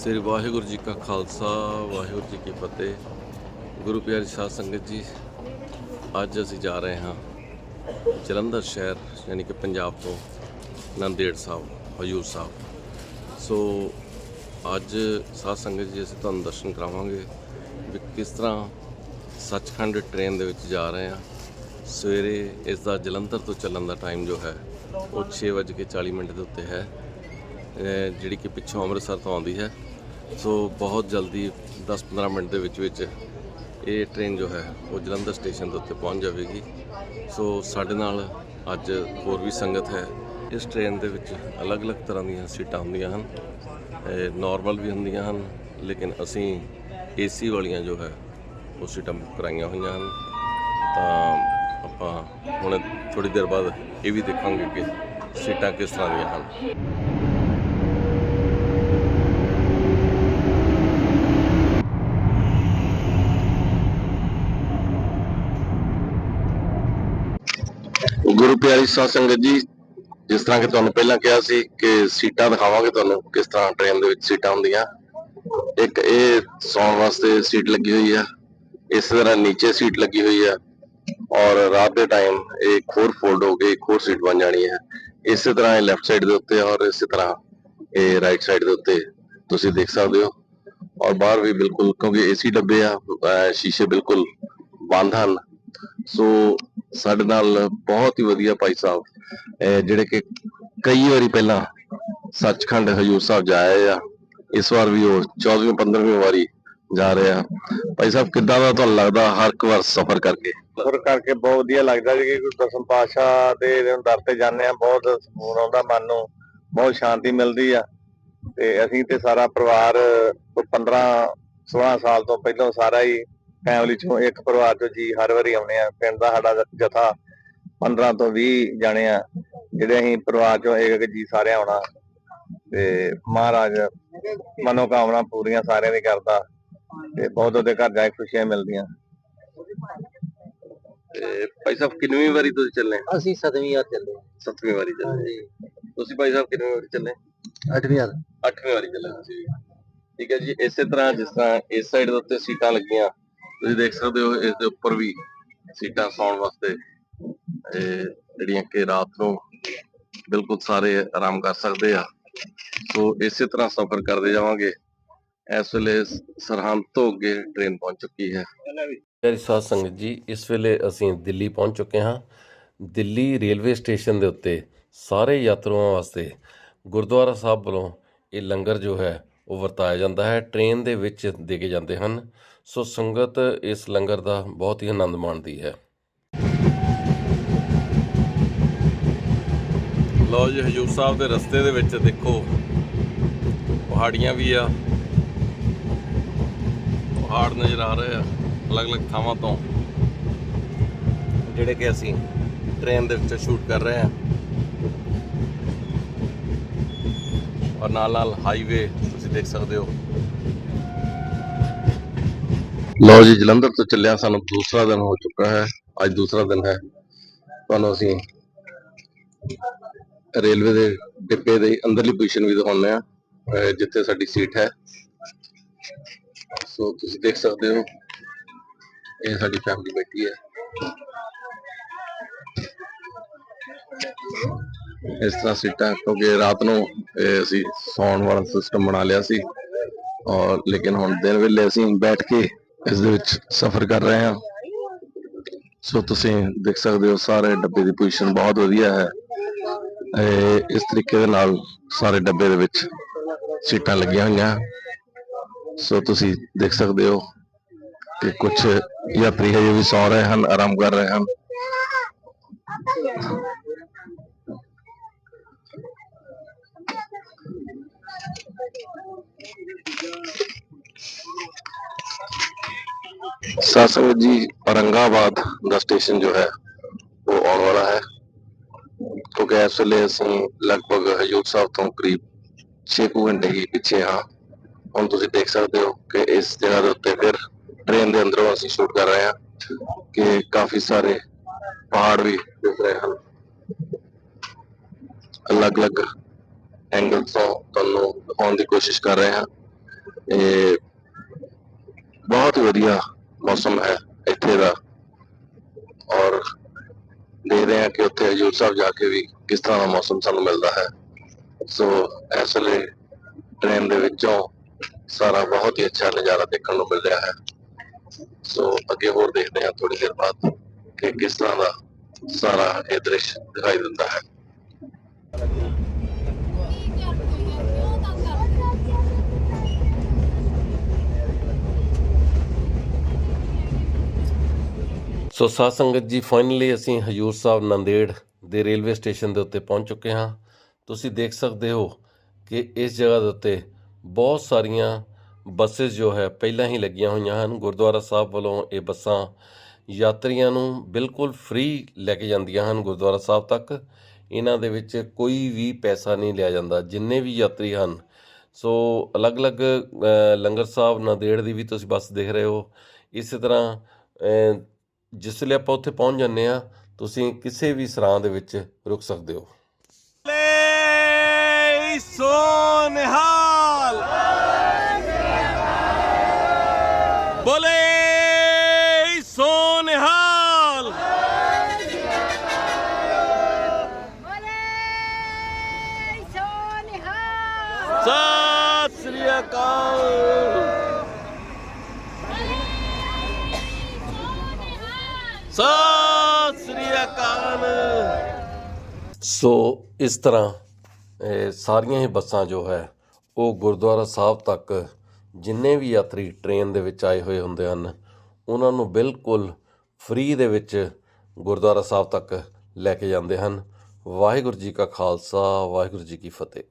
ਸ੍ਰੀ ਵਾਹਿਗੁਰੂ ਜੀ ਕਾ ਖਾਲਸਾ, ਵਾਹਿਗੁਰੂ ਜੀ ਕੀ ਫਤਿਹ। ਗੁਰੂ ਪਿਆਰੀ ਸਾਧ ਸੰਗਤ ਜੀ, ਅੱਜ ਅਸੀਂ ਜਾ ਰਹੇ ਹਾਂ ਜਲੰਧਰ ਸ਼ਹਿਰ, ਯਾਨੀ ਕਿ ਪੰਜਾਬ ਤੋਂ ਨੰਦੇੜ ਸਾਹਿਬ, ਹਜੂਰ ਸਾਹਿਬ। ਸੋ ਅੱਜ ਸਾਧ ਸੰਗਤ ਜੀ, ਅਸੀਂ ਤੁਹਾਨੂੰ ਦਰਸ਼ਨ ਕਰਾਵਾਂਗੇ ਵੀ ਕਿਸ ਤਰ੍ਹਾਂ ਸੱਚਖੰਡ ਟ੍ਰੇਨ ਦੇ ਵਿੱਚ ਜਾ ਰਹੇ ਹਾਂ। ਸਵੇਰੇ ਇਸ ਦਾ ਜਲੰਧਰ ਤੋਂ ਚੱਲਣ ਦਾ ਟਾਈਮ ਜੋ ਹੈ, ਉਹ 6:40 ਮਿੰਟ ਦੇ ਉੱਤੇ ਹੈ। ਜਿਹੜੀ ਕਿ ਪਿੱਛੋਂ ਅੰਮ੍ਰਿਤਸਰ ਤੋਂ ਆਉਂਦੀ ਹੈ। ਸੋ ਬਹੁਤ ਜਲਦੀ 10-15 ਮਿੰਟ ਦੇ ਵਿੱਚ ਵਿੱਚ ਇਹ ਟ੍ਰੇਨ ਜੋ ਹੈ, ਉਹ ਜਲੰਧਰ ਸਟੇਸ਼ਨ ਦੇ ਉੱਤੇ ਪਹੁੰਚ ਜਾਵੇਗੀ। ਸੋ ਸਾਡੇ ਨਾਲ ਅੱਜ ਹੋਰ ਵੀ ਸੰਗਤ ਹੈ। ਇਸ ਟ੍ਰੇਨ ਦੇ ਵਿੱਚ ਅਲੱਗ-ਅਲੱਗ ਤਰ੍ਹਾਂ ਦੀਆਂ ਸੀਟਾਂ ਹੁੰਦੀਆਂ ਹਨ। ਨਾਰਮਲ ਵੀ ਹੁੰਦੀਆਂ ਹਨ, ਲੇਕਿਨ ਅਸੀਂ ਏਸੀ ਵਾਲੀਆਂ ਜੋ ਹੈ, ਉਹ ਸੀਟਾਂ ਬੁੱਕ ਕਰਾਈਆਂ ਹੋਈਆਂ ਹਨ। ਤਾਂ ਆਪਾਂ ਹੁਣ ਥੋੜੀ ਦੇਰ ਬਾਅਦ ਇਹ ਵੀ ਦੇਖਾਂਗੇ ਕਿ ਸੀਟਾਂ ਕਿਸ ਤਰ੍ਹਾਂ ਦੀਆਂ ਹਨ। ਗੁਰੂ ਪਿਆਰੀ ਸਾਧ ਸੰਗਤ ਜੀ, ਜਿਸ ਤਰ੍ਹਾਂ ਕਿ ਤੁਹਾਨੂੰ ਪਹਿਲਾਂ ਕਿਹਾ ਸੀ ਕਿ ਸੀਟਾਂ ਦਿਖਾਵਾਂਗੇ ਤੁਹਾਨੂੰ ਕਿਸ ਤਰ੍ਹਾਂ ਟ੍ਰੇਨ ਦੇ ਵਿੱਚ ਸੀਟਾਂ ਹੁੰਦੀਆਂ। ਇੱਕ ਇਹ ਸੌਣ ਵਾਸਤੇ ਸੀਟ ਲੱਗੀ ਹੋਈ ਆ, ਇਸ ਤਰ੍ਹਾਂ ਨੀਚੇ ਸੀਟ ਲੱਗੀ ਹੋਈ ਆ, ਔਰ ਰਾਤ ਦੇ ਟਾਈਮ ਇਹ ਇੱਕ ਫੋਲਡ ਹੋ ਕੇ ਇੱਕ ਹੋਰ ਸੀਟ ਬਣ ਜਾਣੀ ਹੈ ਇਸੇ ਤਰ੍ਹਾਂ ਇਹ ਲੈਫਟ ਸਾਈਡ ਦੇ ਉੱਤੇ ਔਰ ਇਸੇ ਤਰ੍ਹਾਂ ਇਹ ਰਾਈਟ ਸਾਈਡ ਦੇ ਉੱਤੇ ਤੁਸੀਂ ਦੇਖ ਸਕਦੇ ਹੋ। ਔਰ ਬਾਹਰ ਵੀ ਬਿਲਕੁਲ ਕਿਉਂਕਿ ਏਸੀ ਡੱਬੇ ਆ ਸ਼ੀਸ਼ੇ ਬਿਲਕੁਲ ਬੰਦ ਹਨ। ਸੋ ਸਾਡੇ ਨਾਲ ਬਹੁਤ ਹੀ ਵਧੀਆ ਭਾਈ ਸਾਹਿਬ ਜਿਹੜੇ ਕਿ ਕਈ ਵਾਰੀ ਪਹਿਲਾਂ ਸੱਚਖੰਡ ਹਜੂਰ ਸਾਹਿਬ ਜਾਏ ਆ, ਇਸ ਵਾਰ ਵੀ ਉਹ 14ਵੀਂ 15ਵੀਂ ਵਾਰੀ ਜਾ ਰਹੇ ਆ। ਭਾਈ ਸਾਹਿਬ, ਕਿੱਦਾਂ ਦਾ ਤੁਹਾਨੂੰ ਲੱਗਦਾ ਹਰ ਇੱਕ ਵਾਰ ਸਫ਼ਰ ਕਰਕੇ? ਸਫ਼ਰ ਕਰਕੇ ਬਹੁਤ ਵਧੀਆ ਲੱਗਦਾ ਜੀ ਕਿ ਦਸਮ ਪਾਤਸ਼ਾਹ ਦੇ ਦਰ ਤੇ ਜਾਂਦੇ ਆ, ਬਹੁਤ ਸਕੂਨ ਆਉਂਦਾ ਮਨ ਨੂੰ, ਬਹੁਤ ਸ਼ਾਂਤੀ ਮਿਲਦੀ ਆ। ਤੇ ਅਸੀਂ ਤੇ ਸਾਰਾ ਪਰਿਵਾਰ ਕੋਈ 15 16 ਸਾਲ ਤੋਂ ਪਹਿਲਾਂ ਸਾਰਾ ਹੀ ਫੈਮਿਲੀ ਚੋਂ ਇੱਕ ਪਰਿਵਾਰ ਚੋਂ ਜੀ ਹਰ ਵਾਰੀ ਆਉਨੇ ਆ ਪਿੰਡ ਦਾ ਸਾਡਾ ਜਥਾ 15 ਤੋਂ 20 ਜਾਣੇ ਆ ਜਿਹੜੇ ਅਸੀਂ ਪਰਿਵਾਰ ਚੋਂ ਇੱਕ ਇੱਕ ਜੀ ਸਾਰੇ ਆਉਣਾ। ਤੇ ਮਹਾਰਾਜ ਮਨੋਕਾਮਨਾ ਪੂਰੀਆਂ ਸਾਰਿਆਂ ਦੀ ਕਰਦਾ ਤੇ ਬਹੁਤ ਉਹਦੇ ਘਰ ਜਾ ਕੇ ਖੁਸ਼ੀਆਂ ਮਿਲਦੀਆਂ। ਤੇ ਭਾਈ ਸਾਹਿਬ ਕਿੰਨਵੀਂ ਵਾਰੀ ਤੁਸੀਂ ਚੱਲੇ? ਅਸੀਂ ਸਤਵੀਂ ਯਾਰ ਚੱਲੇ। ਸੱਤਵੀਂ ਵਾਰੀ ਚੱਲੇ। ਤੁਸੀਂ ਭਾਈ ਸਾਹਿਬ ਕਿੰਨਵੀਂ ਵਾਰੀ ਚੱਲੇ? ਅੱਠਵੀਂ ਯਾਰ ਅੱਠਵੀਂ ਵਾਰੀ ਚੱਲੇ ਤੁਸੀਂ। ਵੀ। ਠੀਕ ਹੈ ਜੀ ਇਸੇ ਤਰ੍ਹਾਂ ਜਿਸ ਤਰ੍ਹਾਂ ਇਸ ਸਾਈਡ ਦੇ ਉੱਤੇ ਸੀਟਾਂ ਲੱਗੀਆਂ ਤੁਸੀਂ ਦੇਖ ਸਕਦੇ ਹੋ ਇਸ ਦੇ ਉੱਪਰ ਵੀ ਸੀਟਾਂ ਸੌਣ ਵਾਸਤੇ ਜਿਹੜੀਆਂ ਕਿ ਰਾਤ ਨੂੰ ਬਿਲਕੁਲ ਸਾਰੇ ਆਰਾਮ ਕਰ ਸਕਦੇ ਆ। ਸੋ ਇਸੇ ਤਰ੍ਹਾਂ ਸਫ਼ਰ ਕਰਦੇ ਜਾਵਾਂਗੇ। ਇਸ ਵੇਲੇ ਸਰਹੰਦ ਤੋਂ ਅੱਗੇ ਟ੍ਰੇਨ ਪਹੁੰਚ ਚੁੱਕੀ ਹੈ। ਪਿਆਰੀ ਸਾਧ ਸੰਗਤ ਜੀ, ਇਸ ਵੇਲੇ ਅਸੀਂ ਦਿੱਲੀ ਪਹੁੰਚ ਚੁੱਕੇ ਹਾਂ। ਦਿੱਲੀ ਰੇਲਵੇ ਸਟੇਸ਼ਨ ਦੇ ਉੱਤੇ ਸਾਰੇ ਯਾਤਰੂਆਂ ਵਾਸਤੇ ਗੁਰਦੁਆਰਾ ਸਾਹਿਬ ਵੱਲੋਂ ਇਹ ਲੰਗਰ ਜੋ ਹੈ, ਉਹ ਵਰਤਾਇਆ ਜਾਂਦਾ ਹੈ। ਟ੍ਰੇਨ ਦੇ ਵਿੱਚ ਦੇ ਕੇ ਜਾਂਦੇ ਹਨ। ਸੋ ਸੰਗਤ ਇਸ ਲੰਗਰ ਦਾ ਬਹੁਤ ਹੀ ਆਨੰਦ ਮਾਣਦੀ ਹੈ। ਲਓ ਜੀ, ਹਜੂਰ ਸਾਹਿਬ ਦੇ ਰਸਤੇ ਦੇ ਵਿੱਚ ਦੇਖੋ, ਪਹਾੜੀਆਂ ਵੀ ਆ। ਪਹਾੜ ਨਜ਼ਰ ਆ ਰਹੇ ਆ, ਅਲੱਗ-ਅਲੱਗ ਥਾਵਾਂ ਤੋਂ। ਜਿਹੜੇ ਕਿ ਅਸੀਂ ਟ੍ਰੇਨ ਦੇ ਵਿੱਚ ਸ਼ੂਟ ਕਰ ਰਹੇ ਹਾਂ ਔਰ ਨਾਲ ਨਾਲ ਹਾਈਵੇ ਤੁਸੀਂ ਦੇਖ ਸਕਦੇ ਹੋ। ਲਓ ਜੀ ਜਲੰਧਰ ਤੋਂ ਚੱਲਿਆ ਸਾਨੂੰ ਦੂਸਰਾ ਦਿਨ ਹੋ ਚੁੱਕਾ ਹੈ। ਅੱਜ ਦੂਸਰਾ ਦਿਨ ਹੈ। ਤੁਹਾਨੂੰ ਅਸੀਂ ਰੇਲਵੇ ਦੇ ਡਿੱਬੇ ਦੇ ਅੰਦਰਲੀ ਪੋਜੀਸ਼ਨ ਵੀ ਦਿਖਾਉਂਦੇ ਆ ਜਿੱਥੇ ਸਾਡੀ ਸੀਟ ਹੈ। ਸੋ ਤੁਸੀਂ ਦੇਖ ਸਕਦੇ ਹੋ ਇਹ ਸਾਡੀ ਫੈਮਿਲੀ ਬੈਠੀ ਹੈ। ਇਸ ਤਰ੍ਹਾਂ ਸੀਟਾਂ ਕਿਉਂਕਿ ਰਾਤ ਨੂੰ ਅਸੀਂ ਸੌਣ ਵਾਲਾ ਸਿਸਟਮ ਬਣਾ ਲਿਆ ਸੀ। ਔਰ ਲੇਕਿਨ ਹੁਣ ਦਿਨ ਵੇਲੇ ਅਸੀਂ ਬੈਠ ਕੇ ਇਸ ਦੇ ਵਿੱਚ ਸਫ਼ਰ ਕਰ ਰਹੇ ਹਾਂ। ਸੋ ਤੁਸੀਂ ਦੇਖ ਸਕਦੇ ਹੋ, ਸਾਰੇ ਡੱਬੇ ਦੀ ਪੋਜੀਸ਼ਨ ਬਹੁਤ ਵਧੀਆ ਹੈ। ਇਹ ਇਸ ਤਰੀਕੇ ਦੇ ਨਾਲ ਸਾਰੇ ਡੱਬੇ ਦੇ ਵਿੱਚ ਸੀਟਾਂ ਲੱਗੀਆਂ ਹੋਈਆਂ। ਸੋ ਤੁਸੀਂ ਦੇਖ ਸਕਦੇ ਹੋ ਕਿ ਕੁਝ ਯਾਤਰੀ ਹਜੇ ਵੀ ਸੌ ਰਹੇ ਹਨ, ਆਰਾਮ ਕਰ ਰਹੇ ਹਨ। ਸਾਸੰਗ ਜੀ ਔਰੰਗਾਬਾਦ ਦਾ ਸਟੇਸ਼ਨ ਜੋ ਹੈ ਉਹ ਆਉਣ ਵਾਲਾ ਹੈ ਕਿਉਂਕਿ ਇਸ ਵੇਲੇ ਅਸੀਂ ਲਗਭਗ ਹਜੂਰ ਸਾਹਿਬ ਤੋਂ ਕਰੀਬ 6 ਘੰਟੇ ਹੀ ਪਿੱਛੇ ਹਾਂ ਹੁਣ ਤੁਸੀਂ ਦੇਖ ਸਕਦੇ ਹੋ ਕਿ ਇਸ ਜਗ੍ਹਾ ਦੇ ਉੱਤੇ ਫਿਰ ਟ੍ਰੇਨ ਦੇ ਅੰਦਰੋਂ ਅਸੀਂ ਸ਼ੂਟ ਕਰ ਰਹੇ ਹਾਂ ਕਿ ਕਾਫੀ ਸਾਰੇ ਪਹਾੜ ਵੀ ਦਿਖ ਰਹੇ ਹਨ ਅਲੱਗ-ਅਲੱਗ ਐਂਗਲ ਤੋਂ ਤੁਹਾਨੂੰ ਦਿਖਾਉਣ ਦੀ ਕੋਸ਼ਿਸ਼ ਕਰ ਰਹੇ ਹਾਂ ਇਹ ਬਹੁਤ ਵਧੀਆ ਮੌਸਮ ਹੈ ਇੱਥੇ ਦਾ। ਔਰ ਦੇਖਦੇ ਹਾਂ ਕਿ ਉੱਥੇ ਹਜੂਰ ਸਾਹਿਬ ਜਾ ਕੇ ਵੀ ਕਿਸ ਤਰ੍ਹਾਂ ਦਾ ਮੌਸਮ ਸਾਨੂੰ ਮਿਲਦਾ ਹੈ। ਸੋ ਇਸ ਵੇਲੇ ਟ੍ਰੇਨ ਦੇ ਵਿੱਚੋਂ ਸਾਰਾ ਬਹੁਤ ਹੀ ਅੱਛਾ ਨਜ਼ਾਰਾ ਦੇਖਣ ਨੂੰ ਮਿਲ ਰਿਹਾ ਹੈ। ਸੋ ਅੱਗੇ ਹੋਰ ਦੇਖਦੇ ਹਾਂ ਥੋੜੀ ਦੇਰ ਬਾਅਦ ਕਿ ਕਿਸ ਤਰ੍ਹਾਂ ਦਾ ਸਾਰਾ ਇਹ ਦ੍ਰਿਸ਼ ਦਿਖਾਈ ਦਿੰਦਾ ਹੈ। ਸੋ ਸਾਧ ਸੰਗਤ ਜੀ ਫਾਈਨਲੀ ਅਸੀਂ ਹਜੂਰ ਸਾਹਿਬ ਨੰਦੇੜ ਦੇ ਰੇਲਵੇ ਸਟੇਸ਼ਨ ਦੇ ਉੱਤੇ ਪਹੁੰਚ ਚੁੱਕੇ ਹਾਂ। ਤੁਸੀਂ ਦੇਖ ਸਕਦੇ ਹੋ ਕਿ ਇਸ ਜਗ੍ਹਾ ਦੇ ਉੱਤੇ ਬਹੁਤ ਸਾਰੀਆਂ ਬੱਸਸ ਜੋ ਹੈ, ਪਹਿਲਾਂ ਹੀ ਲੱਗੀਆਂ ਹੋਈਆਂ ਹਨ। ਗੁਰਦੁਆਰਾ ਸਾਹਿਬ ਵੱਲੋਂ ਇਹ ਬੱਸਾਂ ਯਾਤਰੀਆਂ ਨੂੰ ਬਿਲਕੁਲ ਫ੍ਰੀ ਲੈ ਕੇ ਜਾਂਦੀਆਂ ਹਨ ਗੁਰਦੁਆਰਾ ਸਾਹਿਬ ਤੱਕ। ਇਹਨਾਂ ਦੇ ਵਿੱਚ ਕੋਈ ਵੀ ਪੈਸਾ ਨਹੀਂ ਲਿਆ ਜਾਂਦਾ, ਜਿੰਨੇ ਵੀ ਯਾਤਰੀ ਹਨ। ਸੋ ਅਲੱਗ-ਅਲੱਗ ਲੰਗਰ ਸਾਹਿਬ ਨਾਂਦੇੜ ਦੀ ਵੀ ਤੁਸੀਂ ਬੱਸ ਦੇਖ ਰਹੇ ਹੋ। ਇਸੇ ਤਰ੍ਹਾਂ ਜਿਸ ਵੇਲੇ ਆਪਾਂ ਉੱਥੇ ਪਹੁੰਚ ਜਾਂਦੇ ਆ ਤੁਸੀਂ ਕਿਸੇ ਵੀ ਸਰਾਂ ਦੇ ਵਿੱਚ ਰੁਕ ਸਕਦੇ ਹੋ। ਸੋਨਹਾਲ। ਬੋਲੇ ਸੋਨਹਾਲ ਬੋਲੇ ਸੋਨਿਹਾ ਸਤਿ ਸ੍ਰੀ ਅਕਾਲ ਸਤਿ ਸ੍ਰੀ ਅਕਾਲ। ਸੋ ਇਸ ਤਰ੍ਹਾਂ ਸਾਰੀਆਂ ਹੀ ਬੱਸਾਂ ਜੋ ਹੈ, ਉਹ ਗੁਰਦੁਆਰਾ ਸਾਹਿਬ ਤੱਕ ਜਿੰਨੇ ਵੀ ਯਾਤਰੀ ਟ੍ਰੇਨ ਦੇ ਵਿੱਚ ਆਏ ਹੋਏ ਹੁੰਦੇ ਹਨ, ਉਹਨਾਂ ਨੂੰ ਬਿਲਕੁਲ ਫ੍ਰੀ ਦੇ ਵਿੱਚ ਗੁਰਦੁਆਰਾ ਸਾਹਿਬ ਤੱਕ ਲੈ ਕੇ ਜਾਂਦੇ ਹਨ। ਵਾਹਿਗੁਰੂ ਜੀ ਕਾ ਖਾਲਸਾ, ਵਾਹਿਗੁਰੂ ਜੀ ਕੀ ਫਤਿਹ।